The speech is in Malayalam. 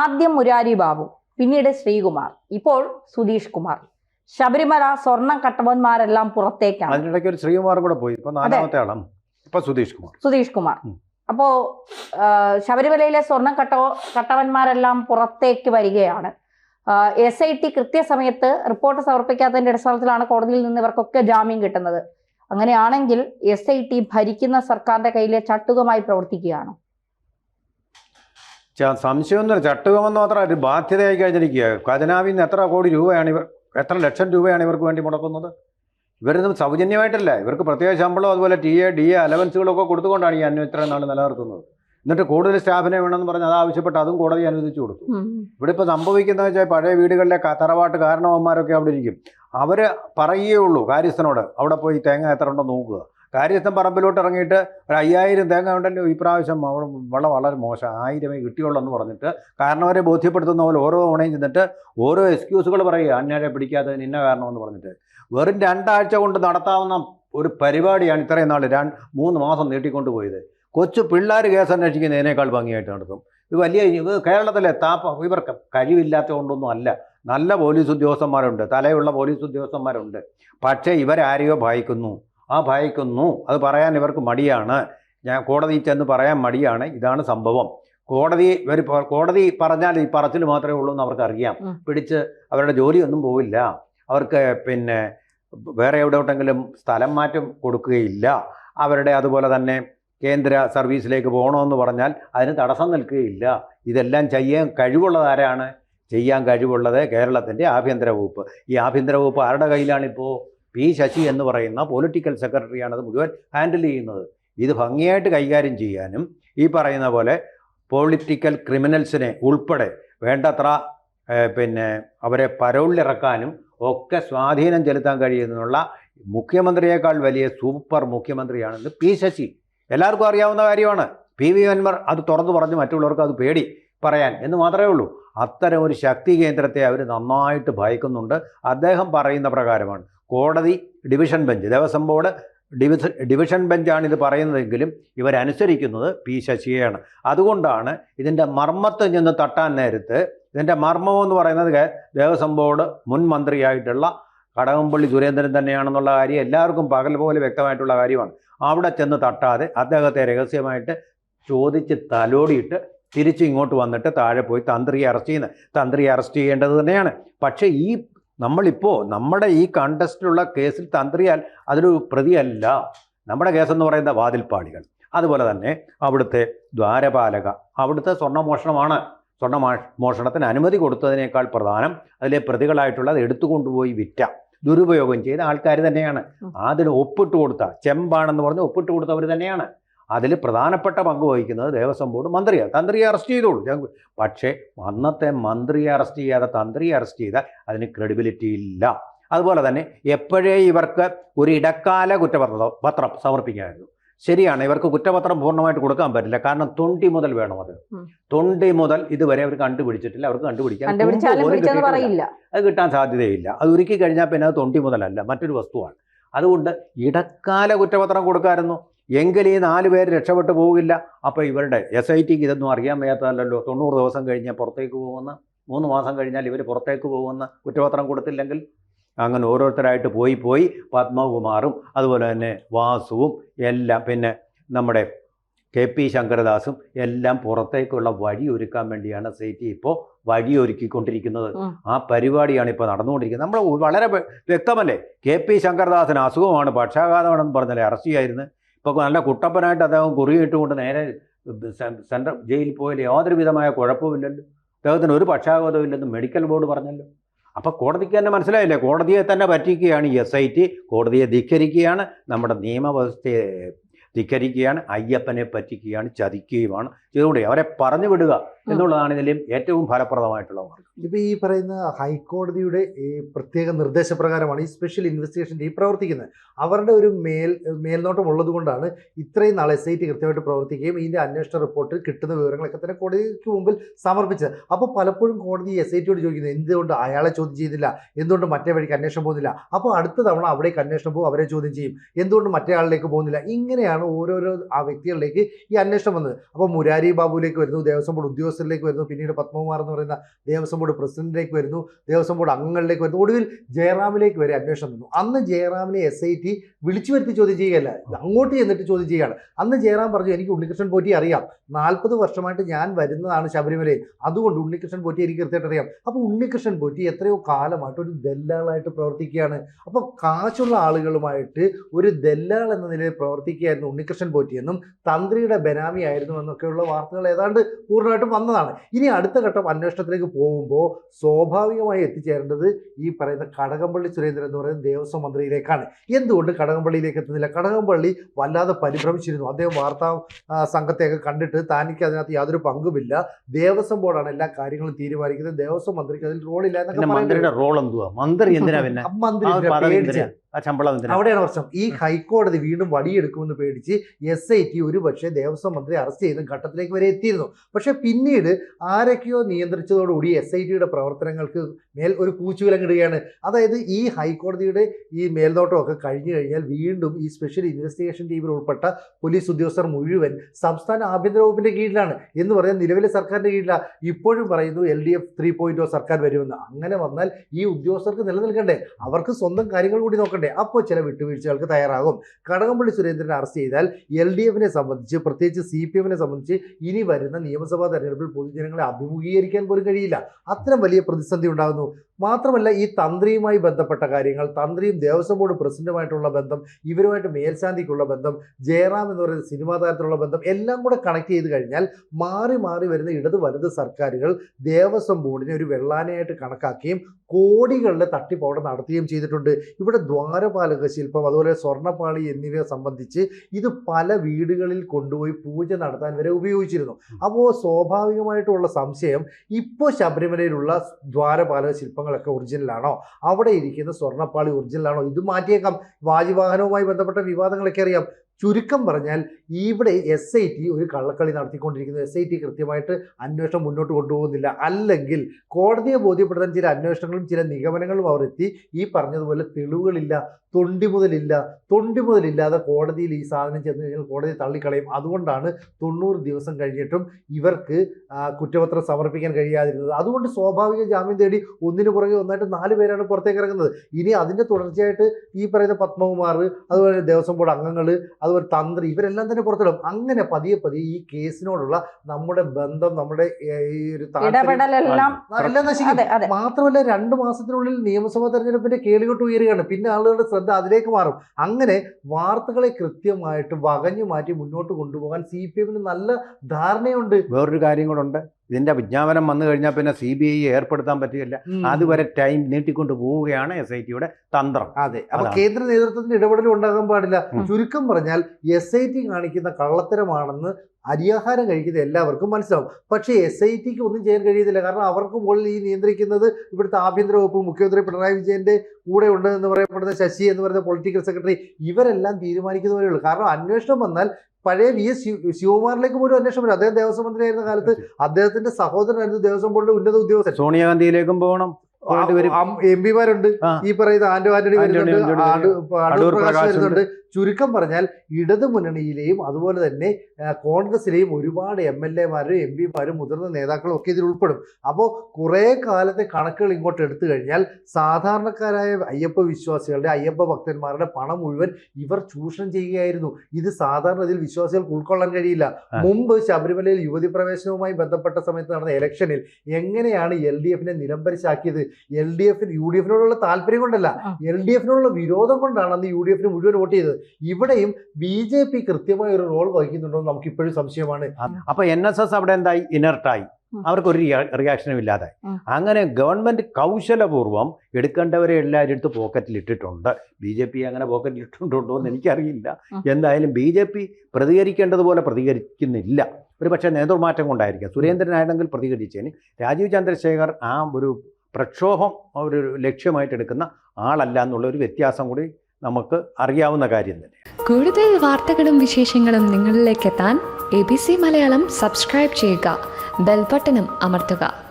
ആദ്യം മുരാരി ബാബു പിന്നീട് ശ്രീകുമാർ ഇപ്പോൾ സുധീഷ് കുമാർ. ശബരിമല സ്വർണം കട്ടവന്മാരെല്ലാം പുറത്തേക്കാണ്. അതിനിടയ്ക്ക് ഒരു ശ്രീകുമാറും കൂടെ പോയി ഇപ്പൊ നാലാമത്തെ ഇപ്പൊ സുധീഷ് കുമാർ. സുധീഷ് കുമാർ. അപ്പോ ശബരിമലയിലെ സ്വർണം കട്ട കട്ടവന്മാരെല്ലാം പുറത്തേക്ക് വരികയാണ്. എസ് ഐ ടി കൃത്യസമയത്ത് റിപ്പോർട്ട് സമർപ്പിക്കാത്തതിന്റെ അടിസ്ഥാനത്തിലാണ് കോടതിയിൽ നിന്ന് ഇവർക്കൊക്കെ ജാമ്യം കിട്ടുന്നത്. അങ്ങനെയാണെങ്കിൽ എസ് ഐ ടി ഭരിക്കുന്ന സർക്കാരിന്റെ കയ്യിലെ ചട്ടുകമായി പ്രവർത്തിക്കുകയാണ്. ച- സംശയമൊന്നുമില്ല. ചട്ടുകമെന്ന് മാത്രം ഒരു ബാധ്യതയായി കഴിഞ്ഞിരിക്കുക ഖജനാവിൽ നിന്ന് എത്ര കോടി രൂപയാണ് ഇവർ എത്ര ലക്ഷം രൂപയാണ് ഇവർക്ക് വേണ്ടി മുടക്കുന്നത്? ഇവരൊന്നും സൗജന്യമായിട്ടല്ല. ഇവർക്ക് പ്രത്യേക ശമ്പളം അതുപോലെ ടി എ ഡി എ അലവൻസുകളൊക്കെ കൊടുത്തുകൊണ്ടാണ് ഈ അന്വേഷണം ഇത്രയും നാൾ നിലനിർത്തുന്നത്. എന്നിട്ട് കൂടുതൽ സ്റ്റാഫിനെ വേണമെന്ന് പറഞ്ഞ് അത് ആവശ്യപ്പെട്ട് അതും കോടതി അനുവദിച്ചു കൊടുക്കും ഇവിടെ ഇപ്പോൾ സംഭവിക്കുന്നത് വെച്ചാൽ പഴയ വീടുകളിലെ തറവാട്ട് കാരണവന്മാരൊക്കെ അവിടെ ഇരിക്കും. അവർ പറയുകയുള്ളൂ കാര്യസ്ഥനോട് അവിടെ പോയി തേങ്ങ എത്ര ഉണ്ടോ നോക്കുക. കാര്യസ്ഥൻ പറമ്പിലോട്ട് ഇറങ്ങിയിട്ട് ഒരു അയ്യായിരം തേങ്ങ ഉണ്ടല്ലോ ഈ പ്രാവശ്യം അവിടെ വെള്ളം വളരെ മോശം ആയിരമേ കിട്ടിയുള്ളൂ എന്ന് പറഞ്ഞിട്ട് കാരണവരെ ബോധ്യപ്പെടുത്തുന്ന പോലെ ഓരോ തവണയും ചെന്നിട്ട് ഓരോ എക്സ്ക്യൂസുകൾ പറയുക അന്നേരെ പിടിക്കാത്തതിന് ഇന്ന കാരണമെന്ന് പറഞ്ഞിട്ട്. വെറും രണ്ടാഴ്ച കൊണ്ട് നടത്താവുന്ന ഒരു പരിപാടിയാണ് ഇത്രയും നാൾ രണ്ട് മൂന്ന് മാസം നീട്ടിക്കൊണ്ട് പോയത്. കൊച്ചു പിള്ളേർ കേസ് അന്വേഷിക്കുന്നതിനേക്കാൾ ഭംഗിയായിട്ട് നടത്തും ഇത് വലിയ ഇത് കേരളത്തിലെ താപ്പ ഇവർക്ക് കഴിവില്ലാത്ത കൊണ്ടൊന്നും അല്ല. നല്ല പോലീസ് ഉദ്യോഗസ്ഥന്മാരുണ്ട് തലയുള്ള പോലീസ് ഉദ്യോഗസ്ഥന്മാരുണ്ട്. പക്ഷേ ഇവരാരെയോ ഭയക്കുന്നു. ആ ഭയക്കുന്നു. അത് പറയാൻ ഇവർക്ക് മടിയാണ്. ഞാൻ കോടതിയിൽ ചെന്ന് പറയാൻ മടിയാണ്. ഇതാണ് സംഭവം. കോടതി ഇവർ കോടതി പറഞ്ഞാൽ ഈ പറച്ചിൽ മാത്രമേ ഉള്ളൂ എന്ന് അവർക്കറിയാം. പിടിച്ച് അവരുടെ ജോലിയൊന്നും പോവില്ല. അവർക്ക് പിന്നെ വേറെ എവിടെയോട്ടെങ്കിലും സ്ഥലം മാറ്റം കൊടുക്കുകയില്ല. അവരുടെ അതുപോലെ തന്നെ കേന്ദ്ര സർവീസിലേക്ക് പോകണമെന്ന് പറഞ്ഞാൽ അതിന് തടസ്സം നിൽക്കുകയില്ല. ഇതെല്ലാം ചെയ്യാൻ കഴിവുള്ളത് ആരാണ്? ചെയ്യാൻ കഴിവുള്ളത് കേരളത്തിന്റെ ആഭ്യന്തര വകുപ്പ്. ഈ ആഭ്യന്തര വകുപ്പ് ആരുടെ കയ്യിലാണിപ്പോൾ പി ശശി എന്ന് പറയുന്ന പൊളിറ്റിക്കൽ സെക്രട്ടറിയാണ് അത് മുഴുവൻ ഹാൻഡിൽ ചെയ്യുന്നത്. ഇത് ഭംഗിയായിട്ട് കൈകാര്യം ചെയ്യാനും ഈ പറയുന്ന പോലെ പൊളിറ്റിക്കൽ ക്രിമിനൽസിനെ ഉൾപ്പെടെ വേണ്ടത്ര പിന്നെ അവരെ പരോളിലിറക്കാനും ഒക്കെ സ്വാധീനം ചെലുത്താൻ കഴിയുന്നുള്ള മുഖ്യമന്ത്രിയേക്കാൾ വലിയ സൂപ്പർ മുഖ്യമന്ത്രിയാണെന്ന് പി ശശി. എല്ലാവർക്കും അറിയാവുന്ന കാര്യമാണ്. പി വി അൻവർ അത് തുറന്നു പറഞ്ഞ് മറ്റുള്ളവർക്ക് അത് പേടി പറയാൻ എന്ന് മാത്രമേ ഉള്ളൂ. അത്തരം ഒരു ശക്തി കേന്ദ്രത്തെ അവർ നന്നായിട്ട് ഭയക്കുന്നുണ്ട്. അദ്ദേഹം പറയുന്ന പ്രകാരമാണ്. കോടതി division bench Devaswom board division division ബെഞ്ചാണ് ഇത് പറയുന്നതെങ്കിലും ഇവരനുസരിക്കുന്നത് പി ശശിയാണ് അതുകൊണ്ടാണ് ഇതിന്റെ മർമ്മത്ത് ചെന്ന് തട്ടാൻ നേരത്ത് ഇതിന്റെ മർമ്മം എന്ന് പറയുന്നത് ദേവസ്വം ബോർഡ് മുൻ മന്ത്രിയായിട്ടുള്ള കടകംപള്ളി സുരേന്ദ്രൻ തന്നെയാണെന്നുള്ള കാര്യം എല്ലാവർക്കും പകൽ പോലെ വ്യക്തമായിട്ടുള്ള കാര്യമാണ്. അവിടെ ചെന്ന് തട്ടാതെ അദ്ദേഹത്തെ രഹസ്യമായിട്ട് ചോദിച്ച് തലോടിയിട്ട് തിരിച്ച് ഇങ്ങോട്ട് വന്നിട്ട് താഴെ പോയി തന്ത്രിയെ അറസ്റ്റ് ചെയ്യുന്നത് തന്ത്രിയെ അറസ്റ്റ് ചെയ്യേണ്ടത് തന്നെയാണ്. പക്ഷേ ഈ നമ്മളിപ്പോൾ നമ്മുടെ ഈ കണ്ടസ്റ്റിലുള്ള കേസിൽ തന്ത്രിയാൽ അതൊരു പ്രതിയല്ല. നമ്മുടെ കേസെന്ന് പറയുന്ന വാതിൽപ്പാടികൾ അതുപോലെ തന്നെ അവിടുത്തെ ദ്വാരപാലക. അവിടുത്തെ സ്വർണമോഷണമാണ് സ്വർണ മോഷണത്തിന് അനുമതി കൊടുത്തതിനേക്കാൾ പ്രധാനം അതിലെ പ്രതികളായിട്ടുള്ളത് എടുത്തുകൊണ്ടുപോയി വിറ്റ. ദുരുപയോഗം ചെയ്ത ആൾക്കാർ തന്നെയാണ്. അതിന് ഒപ്പിട്ട് കൊടുത്ത. ചെമ്പാണെന്ന് പറഞ്ഞ് ഒപ്പിട്ട് കൊടുത്തവർ തന്നെയാണ്. അതിൽ പ്രധാനപ്പെട്ട പങ്ക് വഹിക്കുന്നത് ദേവസ്വം ബോർഡ് മന്ത്രിയാണ്. തന്ത്രിയെ അറസ്റ്റ് ചെയ്തോളൂ. ഞങ്ങൾ പക്ഷേ അന്നത്തെ മന്ത്രിയെ അറസ്റ്റ് ചെയ്യാതെ തന്ത്രിയെ അറസ്റ്റ് ചെയ്താൽ അതിന് ക്രെഡിബിലിറ്റി ഇല്ല. അതുപോലെ തന്നെ എപ്പോഴേ ഇവർക്ക് ഒരു ഇടക്കാല കുറ്റപത്രം പത്രം സമർപ്പിക്കാമായിരുന്നു ശരിയാണ് ഇവർക്ക് കുറ്റപത്രം പൂർണമായിട്ട് കൊടുക്കാൻ പറ്റില്ല. കാരണം തൊണ്ടി മുതൽ വേണം അത്. തൊണ്ടി മുതൽ ഇതുവരെ അവർ കണ്ടുപിടിച്ചിട്ടില്ല. അവർക്ക് കണ്ടുപിടിക്കാൻ അത് കിട്ടാൻ സാധ്യതയില്ല. അത് ഒരുക്കി കഴിഞ്ഞാൽ പിന്നെ അത് തൊണ്ടി മുതലല്ല മറ്റൊരു വസ്തുവാണ്. അതുകൊണ്ട് ഇടക്കാല കുറ്റപത്രം കൊടുക്കാമായിരുന്നു എങ്കിൽ ഈ നാല് പേര് രക്ഷപ്പെട്ടു പോവില്ല അപ്പോൾ ഇവരുടെ എസ് ഐ ടിക്ക് ഇതൊന്നും അറിയാൻ വയ്യാത്തതല്ലോ തൊണ്ണൂറ് ദിവസം കഴിഞ്ഞാൽ പുറത്തേക്ക് പോകുന്ന മൂന്ന് മാസം കഴിഞ്ഞാൽ ഇവർ പുറത്തേക്ക് പോകുന്ന കുറ്റപത്രം കൊടുത്തില്ലെങ്കിൽ അങ്ങനെ ഓരോരുത്തരായിട്ട് പോയി പോയി പത്മകുമാറും അതുപോലെ തന്നെ വാസുവും എല്ലാം പിന്നെ നമ്മുടെ കെ പി ശങ്കരദാസും എല്ലാം പുറത്തേക്കുള്ള വഴി ഒരുക്കാൻ വേണ്ടിയാണ് എസ് ഐ ടി ഇപ്പോൾ വഴി ഒരുക്കിക്കൊണ്ടിരിക്കുന്നത്. ഉം. ആ പരിപാടിയാണ് ഇപ്പോൾ നടന്നുകൊണ്ടിരിക്കുന്നത്. നമ്മൾ വളരെ വ്യ- വ്യക്തമല്ലേ? കെ പി ശങ്കരദാസിന് അസുഖമാണ് പക്ഷാഘാതമാണെന്ന് പറഞ്ഞാലേ അറസ്റ്റ് ചെയ്യായിരുന്നു ഇപ്പോൾ നല്ല കുട്ടപ്പനായിട്ട് അദ്ദേഹം കുറിയിട്ടുകൊണ്ട് നേരെ സെൻട്രൽ ജയിലിൽ പോയാൽ യാതൊരു വിധമായ കുഴപ്പമില്ലല്ലോ അദ്ദേഹത്തിന് ഒരു പക്ഷാഘാതവും ഇല്ലെന്ന് മെഡിക്കൽ ബോർഡ് പറഞ്ഞല്ലോ. അപ്പോൾ കോടതിക്ക് തന്നെ മനസ്സിലായില്ലേ? കോടതിയെ തന്നെ പറ്റിക്കുകയാണ് ഈ എസ് ഐ ടി. കോടതിയെ ധിക്കരിക്കുകയാണ്. നമ്മുടെ നിയമവ്യവസ്ഥയെ ധിക്കരിക്കുകയാണ്. അയ്യപ്പനെ പറ്റിക്കുകയാണ് ചതിക്കുകയുമാണ് ചെയ്തുകൊണ്ട് അവരെ പറഞ്ഞു വിടുക എന്നുള്ളതാണ് ഇതിലും ഏറ്റവും ഫലപ്രദമായിട്ടുള്ള മാർഗം. ഇപ്പൊ ഈ പറയുന്ന ഹൈക്കോടതിയുടെ ഈ പ്രത്യേക നിർദ്ദേശപ്രകാരമാണ് ഈ സ്പെഷ്യൽ ഇൻവെസ്റ്റിഗേഷൻ ടീം പ്രവർത്തിക്കുന്നത്. അവരുടെ ഒരു മേൽ മേൽനോട്ടം ഉള്ളതുകൊണ്ടാണ് ഇത്രയും നാൾ എസ് ഐ ടി കൃത്യമായിട്ട് പ്രവർത്തിക്കുകയും ഇതിന്റെ അന്വേഷണ റിപ്പോർട്ട് കിട്ടുന്ന വിവരങ്ങളൊക്കെ തന്നെ കോടതിക്ക് മുമ്പിൽ സമർപ്പിച്ചത്. അപ്പോൾ പലപ്പോഴും കോടതി എസ് ഐ ടിയോട് ചോദിക്കുന്നത് എന്തുകൊണ്ട് അയാളെ ചോദ്യം ചെയ്യുന്നില്ല എന്തുകൊണ്ട് മറ്റേ വഴിക്ക് അന്വേഷണം പോകുന്നില്ല? അപ്പോൾ അടുത്ത തവണ അവിടേക്ക് അന്വേഷണം പോകും അവരെ ചോദ്യം ചെയ്യും. എന്തുകൊണ്ട് മറ്റേ ആളിലേക്ക് പോകുന്നില്ല? ഇങ്ങനെയാണ് ഓരോരോ ആ വ്യക്തികളിലേക്ക് ഈ അന്വേഷണം വന്നത്. അപ്പോൾ മുരാരി ബാബുവിലേക്ക് വരുന്നു ദേവസ്വം ബോർഡ് ഉദ്യോഗസ്ഥരിലേക്ക് വരുന്നു പിന്നീട് പത്മകുമാർ എന്ന് പറയുന്ന ദേവസ്വം ബോർഡ് പ്രസിഡന്റിലേക്ക് വരുന്നു ദേവസ്വം ബോർഡ് അംഗങ്ങളിലേക്ക് വരുന്നു ഒടുവിൽ ജയറാമിലേക്ക് വരെ അന്വേഷണം വന്നു. അന്ന് ജയറാമിനെ എസ് ഐ ടി വിളിച്ചു വരുത്തി ചോദ്യം ചെയ്യുകയല്ല അങ്ങോട്ട് ചെന്നിട്ട് ചോദ്യം ചെയ്യുകയാണ്. അന്ന് ജയറാം പറഞ്ഞു എനിക്ക് ഉണ്ണികൃഷ്ണൻ പോറ്റി അറിയാം. നാൽപ്പത് വർഷമായിട്ട് ഞാൻ വരുന്നതാണ് ശബരിമലയിൽ. അതുകൊണ്ട് ഉണ്ണികൃഷ്ണൻ പോറ്റി എനിക്ക് കൃത്യമായിട്ട് അറിയാം. അപ്പോൾ ഉണ്ണികൃഷ്ണൻ പോറ്റി എത്രയോ കാലമായിട്ട് ഒരു ദല്ലാളായിട്ട് പ്രവർത്തിക്കുകയാണ്. അപ്പോൾ കാശുള്ള ആളുകളുമായിട്ട് ഒരു ദല്ലാൾ എന്ന നിലയിൽ പ്രവർത്തിക്കുകയായിരുന്നു ഉണ്ണികൃഷ്ണൻ പോറ്റിയെന്നും തന്ത്രിയുടെ ബനാമി ആയിരുന്നു എന്നൊക്കെയുള്ള വാർത്തകൾ ഏതാണ്ട് പൂർണമായിട്ടും വന്നതാണ്. ഇനി അടുത്ത ഘട്ടം അന്വേഷണത്തിലേക്ക് പോകുമ്പോൾ സ്വാഭാവികമായി എത്തിച്ചേരേണ്ടത് ഈ പറയുന്ന കടകംപള്ളി സുരേന്ദ്രൻ എന്ന് പറയുന്ന ദേവസ്വം മന്ത്രിയിലേക്കാണ്. എന്തുകൊണ്ട് കടകംപള്ളിയിലേക്ക് എത്തുന്നില്ല? കടകംപള്ളി വല്ലാതെ പരിഭ്രമിച്ചിരുന്നു. അദ്ദേഹം വാർത്താ സംഘത്തെയൊക്കെ കണ്ടിട്ട് തനിക്ക് അതിനകത്ത് യാതൊരു പങ്കുമില്ല. ദേവസ്വം ബോർഡാണ് എല്ലാ കാര്യങ്ങളും തീരുമാനിക്കുന്നത്. ദേവസ്വം മന്ത്രിക്ക് അതിൽ റോളില്ല എന്നൊക്കെ മന്ത്രിയുടെ റോൾ എന്തുവാ? മന്ത്രി എന്തിനാ പിന്നെ? മന്ത്രി ആ ശമ്പളം അവിടെയാണ് പ്രശ്നം. ഈ ഹൈക്കോടതി വീണ്ടും വടിയെടുക്കുമെന്ന് പേടിച്ച് എസ് ഐ ടി ഒരു പക്ഷേ ദേവസ്വം മന്ത്രി അറസ്റ്റ് ചെയ്ത ഘട്ടത്തിലേക്ക് വരെ എത്തിയിരുന്നു. പക്ഷേ പിന്നീട് ആരൊക്കെയോ നിയന്ത്രിച്ചതോടുകൂടി എസ് ഐ ടിയുടെ പ്രവർത്തനങ്ങൾക്ക് മേൽ ഒരു കൂച്ചുവിലങ്ങിടുകയാണ് അതായത് ഈ ഹൈക്കോടതിയുടെ ഈ മേൽനോട്ടമൊക്കെ കഴിഞ്ഞു കഴിഞ്ഞാൽ വീണ്ടും ഈ സ്പെഷ്യൽ ഇൻവെസ്റ്റിഗേഷൻ ടീമിൽ ഉൾപ്പെട്ട പോലീസ് ഉദ്യോഗസ്ഥർ മുഴുവൻ സംസ്ഥാന ആഭ്യന്തര വകുപ്പിന്റെ കീഴിലാണ്. എന്ന് പറയാൻ നിലവിലെ സർക്കാരിന്റെ കീഴിലാണ് ഇപ്പോഴും പറയുന്നു എൽ ഡി എഫ് ത്രീ പോയിന്റോ സർക്കാർ വരുമെന്ന്. അങ്ങനെ വന്നാൽ ഈ ഉദ്യോഗസ്ഥർക്ക് നിലനിൽക്കണ്ടേ? അവർക്ക് സ്വന്തം കാര്യങ്ങൾ കൂടി നോക്കണ്ടേ? അപ്പോൾ ചില വിട്ടുവീഴ്ചകൾക്ക് തയ്യാറാകും. കടകംപള്ളി സുരേന്ദ്രനെ അറസ്റ്റ് ചെയ്താൽ എൽ ഡി എഫിനെ സംബന്ധിച്ച് പ്രത്യേകിച്ച് സി പി എമ്മിനെ സംബന്ധിച്ച് ഇനി വരുന്ന നിയമസഭാ തെരഞ്ഞെടുപ്പിൽ പൊതുജനങ്ങളെ അഭിമുഖീകരിക്കാൻ പോലും കഴിയില്ല. അത്തരം വലിയ പ്രതിസന്ധി ഉണ്ടാകുന്നു. മാത്രമല്ല ഈ തന്ത്രിയുമായി ബന്ധപ്പെട്ട കാര്യങ്ങൾ തന്ത്രിയും ദേവസ്വം ബോർഡ് പ്രസിഡന്റുമായിട്ടുള്ള ബന്ധം ഇവരുമായിട്ട് മേൽശാന്തിക്കുള്ള ബന്ധം ജയറാം എന്ന് പറയുന്ന സിനിമാ താരത്തിലുള്ള ബന്ധം എല്ലാം കൂടെ കണക്ട് ചെയ്ത് കഴിഞ്ഞാൽ മാറി മാറി വരുന്ന ഇടത് വലത് സർക്കാരുകൾ ദേവസ്വം ബോർഡിനെ ഒരു വെള്ളാനയായിട്ട് കണക്കാക്കുകയും കോടികളുടെ തട്ടിപ്പ് അവിടെ നടത്തുകയും ചെയ്തിട്ടുണ്ട്. ഇവിടെ ദ്വാരപാലക ശില്പം അതുപോലെ സ്വർണപ്പാളി എന്നിവയെ സംബന്ധിച്ച് ഇത് പല വീടുകളിൽ കൊണ്ടുപോയി പൂജ നടത്താൻ വരെ ഉപയോഗിച്ചിരുന്നു. അപ്പോൾ സ്വാഭാവികമായിട്ടുള്ള സംശയം ഇപ്പോൾ ശബരിമലയിലുള്ള ദ്വാരപാലക ശില്പങ്ങളൊക്കെ ഒറിജിനലാണോ? അവിടെ ഇരിക്കുന്ന സ്വർണപ്പാളി ഒറിജിനലാണോ? ഇത് മാറ്റിയേക്കാം. വാജിവാഹനവുമായി ബന്ധപ്പെട്ട വിവാദങ്ങളൊക്കെ അറിയാം. ചുരുക്കം പറഞ്ഞാൽ ഇവിടെ എസ് ഐ ടി ഒരു കള്ളക്കളി നടത്തിക്കൊണ്ടിരിക്കുന്നു എസ് ഐ ടി കൃത്യമായിട്ട് അന്വേഷണം മുന്നോട്ട് കൊണ്ടുപോകുന്നില്ല. അല്ലെങ്കിൽ കോടതിയെ ബോധ്യപ്പെടുത്താൻ ചില അന്വേഷണങ്ങളും ചില നിഗമനങ്ങളും അവർ എത്തി. ഈ പറഞ്ഞതുപോലെ തെളിവുകളില്ല തൊണ്ടി മുതലില്ല തൊണ്ടി മുതലില്ലാതെ കോടതിയിൽ ഈ സാധനം ചെന്ന് കഴിഞ്ഞാൽ കോടതി തള്ളിക്കളയും. അതുകൊണ്ടാണ് തൊണ്ണൂറ് ദിവസം കഴിഞ്ഞിട്ടും ഇവർക്ക് കുറ്റപത്രം സമർപ്പിക്കാൻ കഴിയാതിരുന്നത്. അതുകൊണ്ട് സ്വാഭാവിക ജാമ്യം തേടി ഒന്നിനു പുറകെ ഒന്നായിട്ട് നാല് പേരാണ് പുറത്തേക്ക് ഇറങ്ങുന്നത്. ഇനി അതിന്റെ തുടർച്ചയായിട്ട് ഈ പറയുന്ന പത്മകുമാർ അതുപോലെ ദേവസ്വം ബോർഡ് അംഗങ്ങൾ അതുപോലെ തന്ത്രി ഇവരെല്ലാം തന്നെ പുറത്തിടും. അങ്ങനെ പതിയെ പതിയെ ഈ കേസിനോടുള്ള നമ്മുടെ ബന്ധം നമ്മുടെ ഈ ഒരു എല്ലാം നശിക്കും. അതെ അതെ. മാത്രമല്ല രണ്ട് മാസത്തിനുള്ളിൽ നിയമസഭാ തെരഞ്ഞെടുപ്പിന്റെ കേളികൊട്ട് ഉയരുകയാണ്. പിന്നെ ആളുകളുടെ ശ്രദ്ധ അതിലേക്ക് മാറും. അങ്ങനെ വാർത്തകളെ കൃത്യമായിട്ട് വകഞ്ഞു മാറ്റി മുന്നോട്ട് കൊണ്ടുപോകാൻ സി പി എമ്മിന് നല്ല ധാരണയുണ്ട്. വേറൊരു കാര്യം കൂടെ ഉണ്ട്. ഇതിന്റെ വിജ്ഞാപനം വന്നു കഴിഞ്ഞാൽ പിന്നെ സി ബി ഐ ഏർപ്പെടുത്താൻ പറ്റുകയില്ല. അതുവരെ ടൈം നീട്ടിക്കൊണ്ട് പോവുകയാണ് എസ് ഐ ടിയുടെ തന്ത്രം. അതെ. അപ്പൊ കേന്ദ്ര നേതൃത്വത്തിന്റെ ഇടപെടലും ഉണ്ടാകാൻ പാടില്ല. ചുരുക്കം പറഞ്ഞാൽ എസ് ഐ ടി കാണിക്കുന്ന കള്ളത്തരമാണെന്ന് അരിയാഹാരം കഴിക്കുന്ന എല്ലാവർക്കും മനസ്സിലാവും. പക്ഷേ എസ് ഐ ടിക്ക് ഒന്നും ചെയ്യാൻ കഴിയത്തില്ല കാരണം അവർക്ക് മുകളിൽ ഈ നിയന്ത്രിക്കുന്നത് ഇവിടുത്തെ ആഭ്യന്തര വകുപ്പ് മുഖ്യമന്ത്രി പിണറായി വിജയന്റെ കൂടെ ഉണ്ട് എന്ന് പറയപ്പെടുന്ന ശശി എന്ന് പറയുന്ന പൊളിറ്റിക്കൽ സെക്രട്ടറി ഇവരെല്ലാം തീരുമാനിക്കുന്ന ഉള്ളൂ കാരണം അന്വേഷണം വന്നാൽ പഴയ വി എസ് ശിവ- ശിവകുമാറിലേക്ക് പോലും അന്വേഷണം വരും. അദ്ദേഹം ദേവസ്വം മന്ത്രിയായിരുന്ന കാലത്ത് അദ്ദേഹത്തിന്റെ സഹോദരനായിരുന്നു ദേവസ്വം ബോർഡിലെ ഉന്നത ഉദ്യോഗസ്ഥൻ. സോണിയാഗാന്ധിയിലേക്കും പോകണം. എം പിമാരുണ്ട്. ഈ പറയുന്ന ആന്റോ ആന്റണി വരുന്നുണ്ട്. അടൂർ പ്രകാശ് വരുന്നുണ്ട്. ചുരുക്കം പറഞ്ഞാൽ ഇടതു മുന്നണിയിലെയും അതുപോലെ തന്നെ കോൺഗ്രസിലെയും ഒരുപാട് എം എൽ എമാരും എം പിമാരും മുതിർന്ന നേതാക്കളും ഒക്കെ ഇതിൽ ഉൾപ്പെടും. അപ്പോൾ കുറേ കാലത്തെ കണക്കുകൾ ഇങ്ങോട്ട് എടുത്തു കഴിഞ്ഞാൽ സാധാരണക്കാരായ അയ്യപ്പ വിശ്വാസികളുടെ അയ്യപ്പ ഭക്തന്മാരുടെ പണം മുഴുവൻ ഇവർ ചൂഷണം ചെയ്യുകയായിരുന്നു. ഇത് സാധാരണ ഇതിൽ വിശ്വാസികൾക്ക് ഉൾക്കൊള്ളാൻ കഴിയില്ല. മുമ്പ് ശബരിമലയിൽ യുവതി പ്രവേശനവുമായി ബന്ധപ്പെട്ട സമയത്ത് നടന്ന ഇലക്ഷനിൽ എങ്ങനെയാണ് എൽ ഡി എഫിനെ നിലംപരിശാക്കിയത് എൽ ഡി എഫിന് യു ഡി എഫിനോടുള്ള താല്പര്യം കൊണ്ടല്ല. എൽ ഡി എഫിനോടുള്ള വിരോധം കൊണ്ടാണ് അന്ന് യു ഡി എഫിന് മുഴുവൻ വോട്ട് ചെയ്തത്. ഇവിടെയും ബി ജെ പി കൃത്യമായ ഒരു റോൾ വഹിക്കുന്നുണ്ടോ എന്ന് നമുക്ക് ഇപ്പോഴും സംശയമാണ് അപ്പൊ എൻ എസ് എസ് അവിടെ എന്തായി? ഇനർട്ടായി. അവർക്കൊരു റിയാ- റിയാക്ഷനും ഇല്ലാതെ അങ്ങനെ ഗവൺമെന്റ് കൗശലപൂർവം എടുക്കേണ്ടവരെ എല്ലാവരും എടുത്ത് പോക്കറ്റിൽ ഇട്ടിട്ടുണ്ട് ബി ജെ പി അങ്ങനെ പോക്കറ്റിൽ ഇട്ടിട്ടുണ്ടോ എന്ന് എനിക്കറിയില്ല. എന്തായാലും ബി ജെ പി പ്രതികരിക്കേണ്ടതുപോലെ പ്രതികരിക്കുന്നില്ല. ഒരു പക്ഷേ നേതൃമാറ്റം കൊണ്ടായിരിക്കാം. സുരേന്ദ്രനായിരുന്നെങ്കിൽ പ്രതികരിച്ചതിന് രാജീവ് ചന്ദ്രശേഖർ ആ ഒരു പ്രക്ഷോഭം ഒരു ലക്ഷ്യമായിട്ട് എടുക്കുന്ന ആളല്ല എന്നുള്ള ഒരു വ്യത്യാസം കൂടി നമുക്ക് അറിയാവുന്ന കാര്യം തന്നെ. കൂടുതൽ വാർത്തകളും വിശേഷങ്ങളും നിങ്ങളിലേക്ക് എത്താൻ A B C Malayalam subscribe ചെയ്യുക. ബെൽബട്ടനും അമർത്തുക.